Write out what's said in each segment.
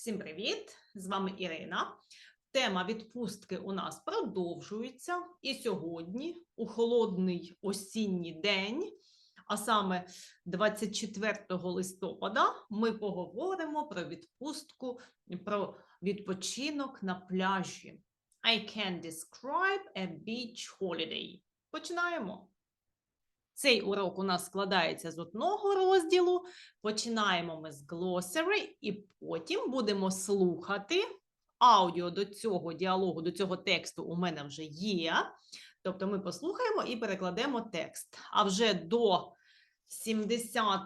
Всім привіт! З вами Ірина. Тема відпустки у нас продовжується. І сьогодні, у холодний осінній день, а саме 24 листопада, ми поговоримо про відпустку, про відпочинок на пляжі. I can describe a beach holiday. Починаємо. Цей урок у нас складається з одного розділу. Починаємо ми з glossary і потім будемо слухати. Аудіо до цього діалогу, до цього тексту у мене вже є. Тобто ми послухаємо і перекладемо текст. А вже до 70,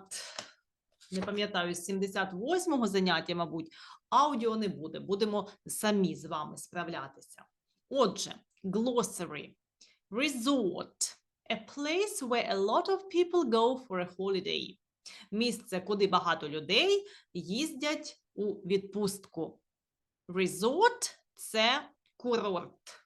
не пам'ятаю, 78-го заняття, мабуть, аудіо не буде. Будемо самі з вами справлятися. Отже, glossary. Resort. A place where a lot of people go for a holiday. Місце, куди багато людей їздять у відпустку. Resort – це курорт.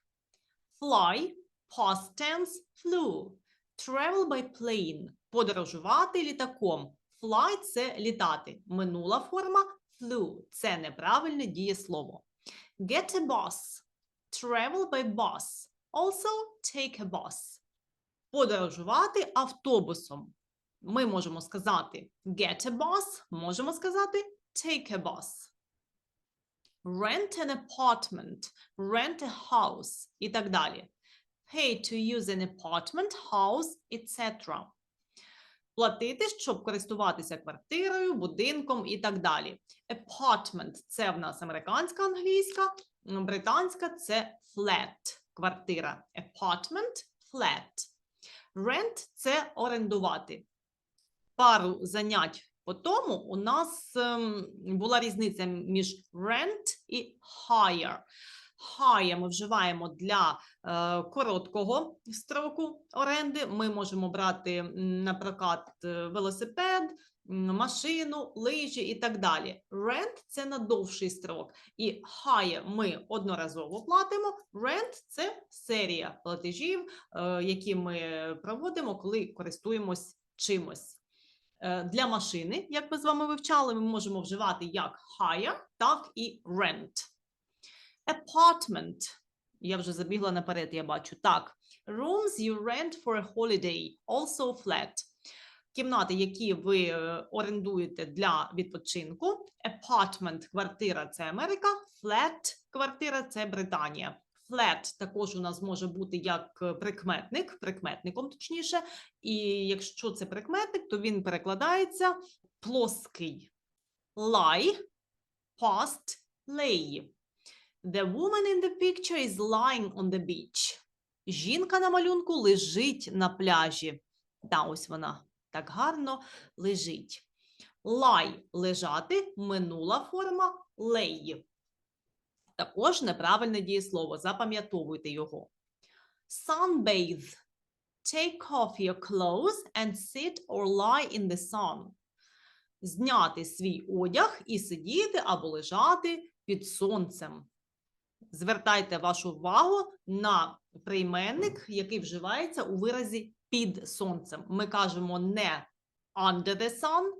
Fly – past tense flew. Travel by plane – подорожувати літаком. Fly – це літати. Минула форма flew – це неправильне дієслово. Get a bus – travel by bus. Also take a bus подорожувати автобусом. Ми можемо сказати get a bus, можемо сказати take a bus. Rent an apartment, rent a house і так далі. Pay to use an apartment, house, etc. Платити, щоб користуватися квартирою, будинком і так далі. Apartment – це в нас американська англійська, британська це flat – квартира. Apartment – flat. Rent – це орендувати. Пару занять по тому у нас ем, була різниця між rent і hire. Hire ми вживаємо для е, короткого строку оренди. Ми можемо брати на прокат е, велосипед, машину, лижі і так далі. Rent – це на довший строк. І hire ми одноразово платимо. Rent – це серія платежів, е, які ми проводимо, коли користуємось чимось. Е, Для машини, як ми з вами вивчали, ми можемо вживати як hire, так і rent. Apartment. Я вже забігла наперед, я бачу. Так. Rooms you rent for a holiday, also flat. Кімнати, які ви е, орендуєте для відпочинку. Apartment – квартира – це Америка. Flat – квартира – це Британія. Flat також у нас може бути як прикметник, прикметником точніше. І якщо це прикметник, то він перекладається плоский. Lie, past, lay. The woman in the picture is lying on the beach. Жінка на малюнку лежить на пляжі. Та ось вона так гарно лежить. Lie – лежати, минула форма lay. Також неправильне дієслово, запам'ятовуйте його. Sunbathe. Take off your clothes and sit or lie in the sun. Зняти свій одяг і сидіти або лежати під сонцем. Звертайте вашу увагу на прийменник, який вживається у виразі під сонцем. Ми кажемо не under the sun,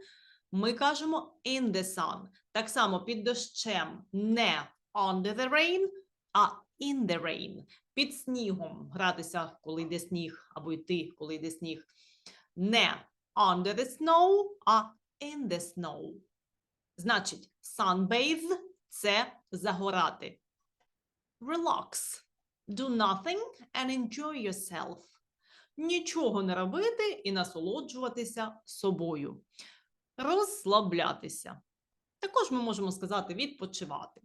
ми кажемо in the sun. Так само під дощем не under the rain, а in the rain. Під снігом гратися, коли йде сніг, або йти, коли йде сніг. Не under the snow, а in the snow. Значить, sunbathe – це загорати. Relax. Do nothing and enjoy yourself. Нічого не робити і насолоджуватися собою. Розслаблятися. Також ми можемо сказати відпочивати.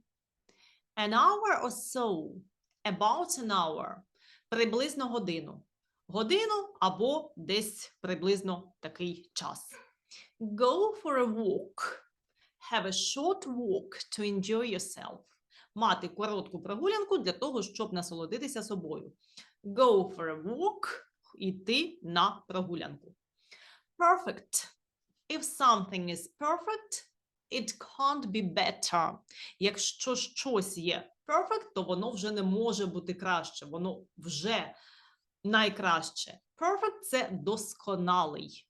An hour or so. About an hour. Приблизно годину. Годину або десь приблизно такий час. Go for a walk. Have a short walk to enjoy yourself. Мати коротку прогулянку для того, щоб насолодитися собою. Go for a walk – іти на прогулянку. Perfect. If something is perfect, it can't be better. Якщо щось є perfect, то воно вже не може бути краще. Воно вже найкраще. Perfect – це досконалий.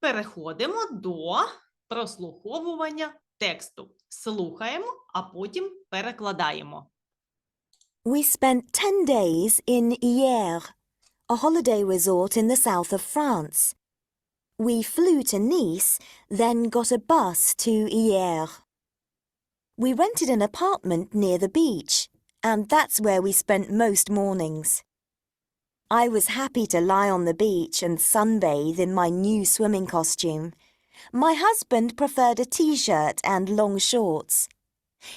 Переходимо до прослуховування тексту. Слухаємо, а потім перекладаємо. We spent 10 days in Hyères, a holiday resort in the south of France. We flew to Nice, then got a bus to Hyères. We rented an apartment near the beach, and that's where we spent most mornings. I was happy to lie on the beach and sunbathe in my new swimming costume. My husband preferred a t-shirt and long shorts.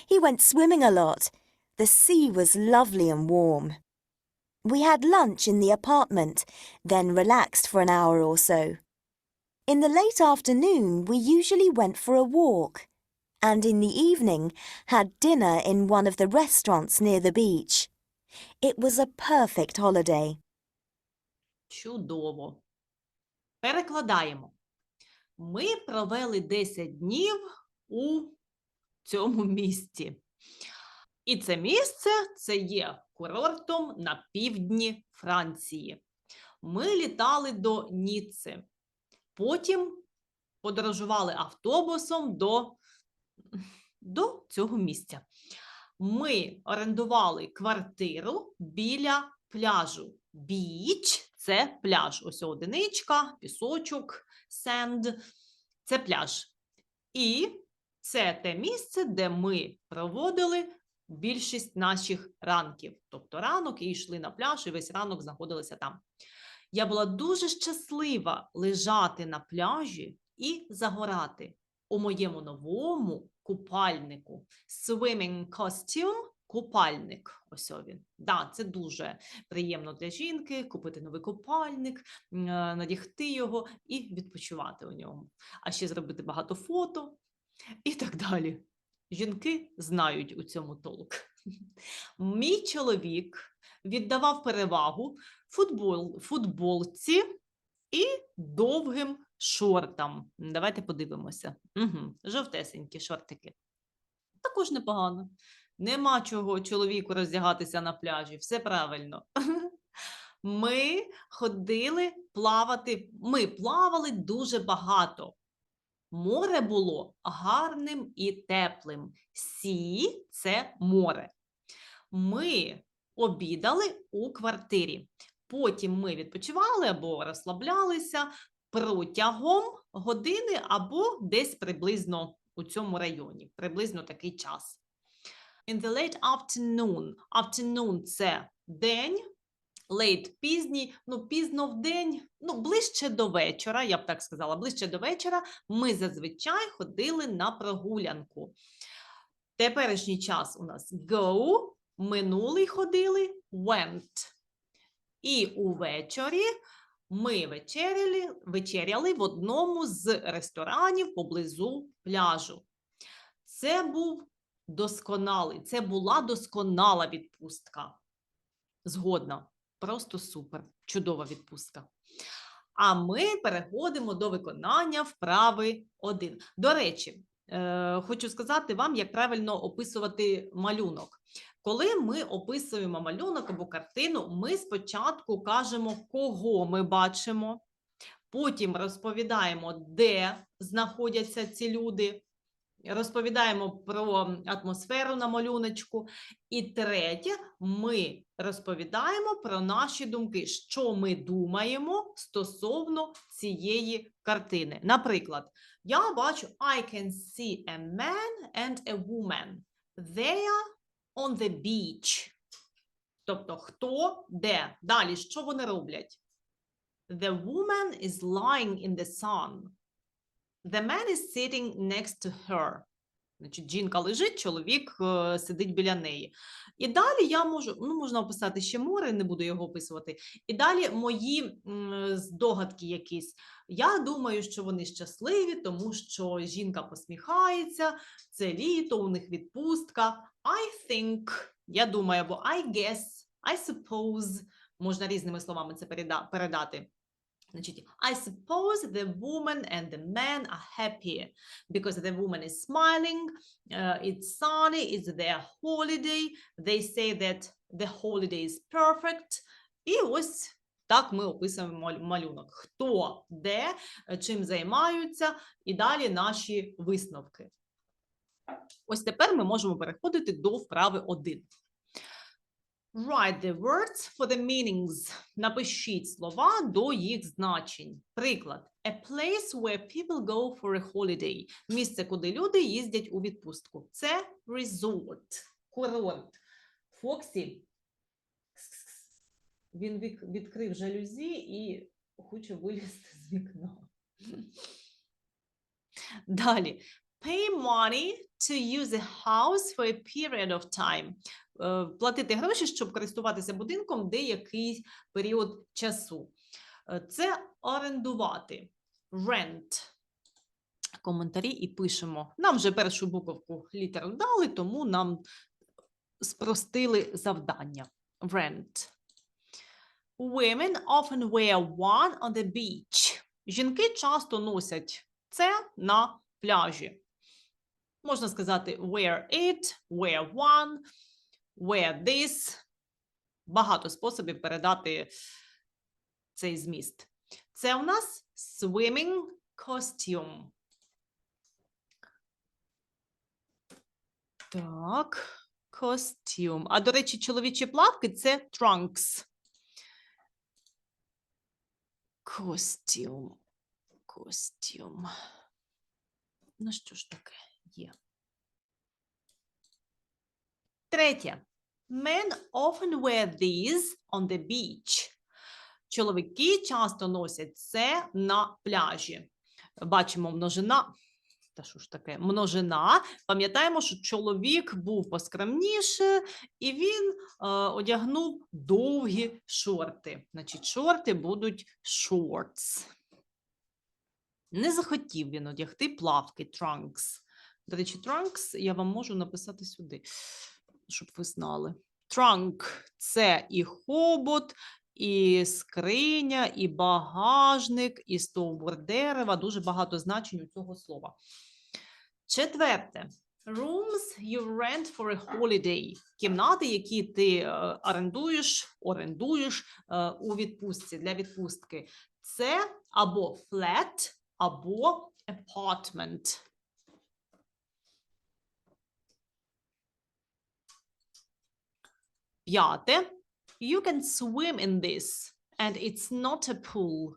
He went swimming a lot. The sea was lovely and warm. We had lunch in the apartment, then relaxed for an hour or so. In the late afternoon, we usually went for a walk, and in the evening had dinner in one of the restaurants near the beach. It was a perfect holiday. Чудово. Перекладаємо. Ми провели 10 днів у цьому місті. І це місце це є курортом на півдні Франції. Ми літали до Ніцци. Потім подорожували автобусом до, до цього місця. Ми орендували квартиру біля пляжу. Біч це пляж. Ось одиничка, пісочок, сенд. Це пляж. І це те місце, де ми проводили більшість наших ранків. Тобто ранок і йшли на пляж, і весь ранок знаходилися там. Я була дуже щаслива лежати на пляжі і загорати у моєму новому купальнику. Swimming costume – купальник. Ось він. Да, це дуже приємно для жінки купити новий купальник, е, надягти його і відпочивати у ньому. А ще зробити багато фото і так далі. Жінки знають у цьому толк. Мій чоловік віддавав перевагу футбол, футболці і довгим шортам. Давайте подивимося. Угу. Жовтесенькі шортики. Також непогано. Нема чого чоловіку роздягатися на пляжі. Все правильно. Ми ходили плавати. Ми плавали дуже багато. Море було гарним і теплим. Сі це море. Ми обідали у квартирі. Потім ми відпочивали або розслаблялися протягом години або десь приблизно у цьому районі, приблизно такий час. In the late afternoon. Afternoon – це день, late – пізній, ну пізно в день, ну ближче до вечора, я б так сказала, ближче до вечора ми зазвичай ходили на прогулянку. Теперішній час у нас go, минулий ходили went. І увечері ми вечеряли, вечеряли в одному з ресторанів поблизу пляжу. Це був досконалий, це була досконала відпустка. Згодна, просто супер, чудова відпустка. А ми переходимо до виконання вправи 1. До речі, е, хочу сказати вам, як правильно описувати малюнок. Коли ми описуємо малюнок або картину, ми спочатку кажемо, кого ми бачимо, потім розповідаємо, де знаходяться ці люди, розповідаємо про атмосферу на малюночку. І третє, ми розповідаємо про наші думки, що ми думаємо стосовно цієї картини. Наприклад, я бачу I can see a man and a woman. They are on the beach. Тобто, хто де? Далі, що вони роблять? The woman is lying in the sun. The man is sitting next to her. Значить, жінка лежить, чоловік е, сидить біля неї. І далі я можу, ну, можна описати ще море, не буду його описувати. І далі мої м, здогадки якісь. Я думаю, що вони щасливі, тому що жінка посміхається, це літо, у них відпустка. I think, я думаю, або I guess, I suppose, можна різними словами це передати. Значить, I suppose the woman and the man are happy because the woman is smiling, uh, it's sunny, it's their holiday. They say that the holiday is perfect. І ось так ми описуємо малюнок. Хто, де, е, чим займаються, і далі наші висновки. Ось тепер ми можемо переходити до вправи 1. Write the words for the meanings. Напишіть слова до їх значень. Приклад. A place where people go for a holiday. Місце, куди люди їздять у відпустку. Це resort, курорт. Фоксі. Він відкрив жалюзі і хоче вилізти з вікна. Далі. Pay money to use a house for a period of time. Е, Платити гроші, щоб користуватися будинком деякий період часу. Е, Це орендувати. Rent. Коментарі і пишемо. Нам вже першу буковку літеру дали, тому нам спростили завдання. Rent. Women often wear one on the beach. Жінки часто носять це на пляжі. Можна сказати wear it, wear one, wear this. Багато способів передати цей зміст. Це у нас swimming costume. Так, costume. А до речі, чоловічі плавки це trunks. Costume. Costume. Ну що ж таке є? Третє. Men often wear these on the beach. Чоловіки часто носять це на пляжі. Бачимо множина. Та що ж таке? Множина. Пам'ятаємо, що чоловік був поскромніше, і він е, одягнув довгі шорти. Значить, шорти будуть shorts. Не захотів він одягти плавки trunks. До речі, trunks я вам можу написати сюди, щоб ви знали. Trunk – це і хобот, і скриня, і багажник, і стовбур дерева. Дуже багато значень у цього слова. Четверте. Rooms you rent for a holiday. Кімнати, які ти е, орендуєш, орендуєш е, у відпустці для відпустки. Це або flat, або apartment. П'яте. You can swim in this, and it's not a pool.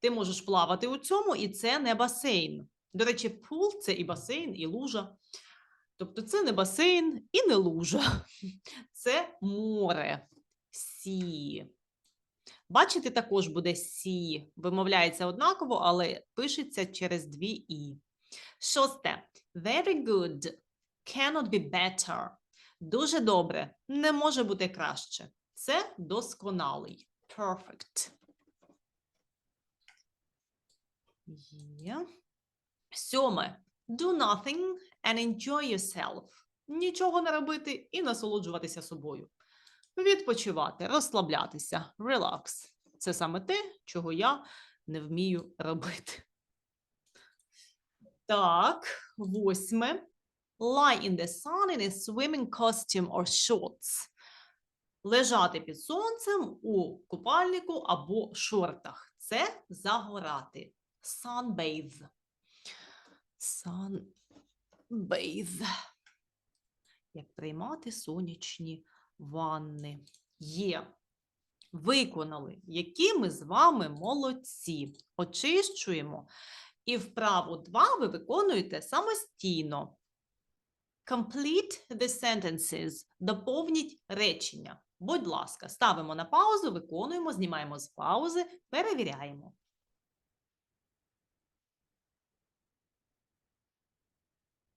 Ти можеш плавати у цьому, і це не басейн. До речі, пул це і басейн, і лужа. Тобто це не басейн і не лужа. Це море. Сі. Бачите, також буде сі. Вимовляється однаково, але пишеться через дві і. Шосте. Very good. Cannot be better. Дуже добре. Не може бути краще. Це досконалий. Perfect. Є. Сьоме. Do nothing and enjoy yourself. Нічого не робити і насолоджуватися собою. Відпочивати, розслаблятися, relax. Це саме те, чого я не вмію робити. Так, восьме. Lie in the sun in a swimming costume or shorts. Лежати під сонцем у купальнику або шортах. Це загорати. Sunbathe. Sunbathe. Як приймати сонячні ванни. Є. Виконали, які ми з вами молодці. Очищуємо. І вправу 2 ви виконуєте самостійно. Complete the sentences. Доповніть речення. Будь ласка, ставимо на паузу, виконуємо, знімаємо з паузи, перевіряємо.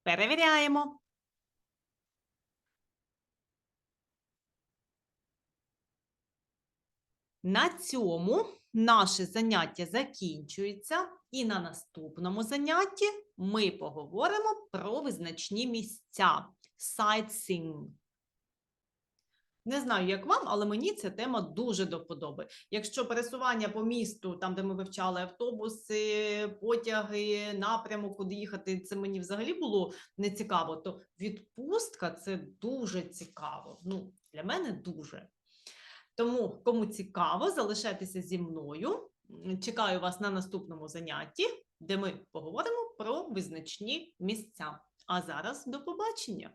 Перевіряємо. На цьому наше заняття закінчується, і на наступному занятті ми поговоримо про визначні місця sightseeing. Не знаю, як вам, але мені ця тема дуже до вподоби. Якщо пересування по місту, там, де ми вивчали автобуси, потяги, напрямок, куди їхати, це мені взагалі було не цікаво, то відпустка це дуже цікаво. Ну, для мене дуже. Тому, кому цікаво, залишайтеся зі мною. Чекаю вас на наступному занятті, де ми поговоримо про визначні місця. А зараз до побачення!